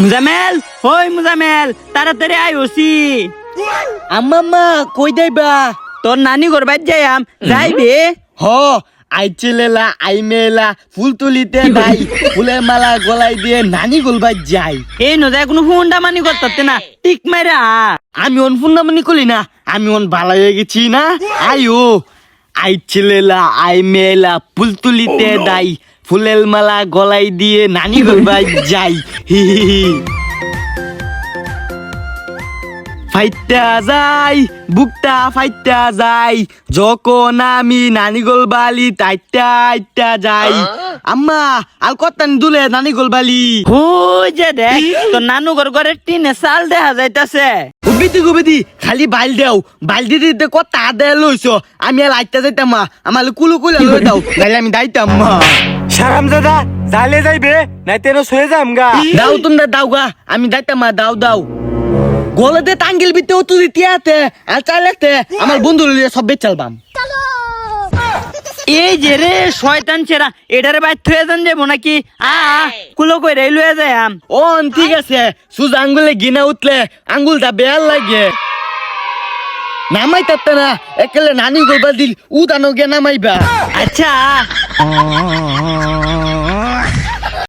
মুজামেল ওই মুজামেল তাড়াতাড়ি আয় ওসি। আম্মা কই যাইবা? তোর নানি ঘর বাইর যাইয়াম যাইবে? হ আইচিলেলা আইমেলা ফুল তুলিতে নাই ফুলের মালা গলায় দিয়ে নানি গোলবাই যাই। এই নজায় কোনো হুন্ডা মানি করতে না টিক মাইরা আ। আমি অন ফুন্নামনি কলি না আমি অন ভালো হয়ে গেছি না। আইও আইচিলেলা আইমেলা ফুল তুলিতে দাই ফুলের মালা গলাই দিয়ে নানি গোলবাই যাই। হি হি হি। ফাইটা যাই বুকটা ফাইটা যাই যখন আমি নানি গোলবালি তাইটা আইটা যাই। আম্মা আর কত্তানি দুলে নানি গোলবালি ওই যে দেখ তোর নানু ঘর ঘরের টিনে চাল দেখা যাইতাছে। গুবিতি গুবিতি খালি বাইল দেও। বাইল দিতে দিতে কত আদায় লইছ। আমি আর আইতা যাইতাম মা। আমার কুলু কুলে লই দাও নাইলে আমি দাইতাম মা। সারাম দাদা জালে যাইবে নাই তেন সয়ে যাম গা। দাও তোমরা দাও গা আমি দাও দাও। গলাতে টাঙ্গিল বিতে ও তুই তিয়াতে আর চাইলেতে আমার বন্ধু লইয়া সব বেচ চালবাম এই যে রে শয়তান ছেড়া এটারে বাইর থুয়ে যান যাব নাকি? আ আ, কুলো কই রে লুয়ে যাইয়াম। ও ঠিক আছে সুজ আঙ্গুলে গিনা উঠলে আঙ্গুলটা বেয়ার লাগে। নামাই তাতে না একেলে নানি গোলবা দিল উ দানো গে নামাইবা। আচ্ছা।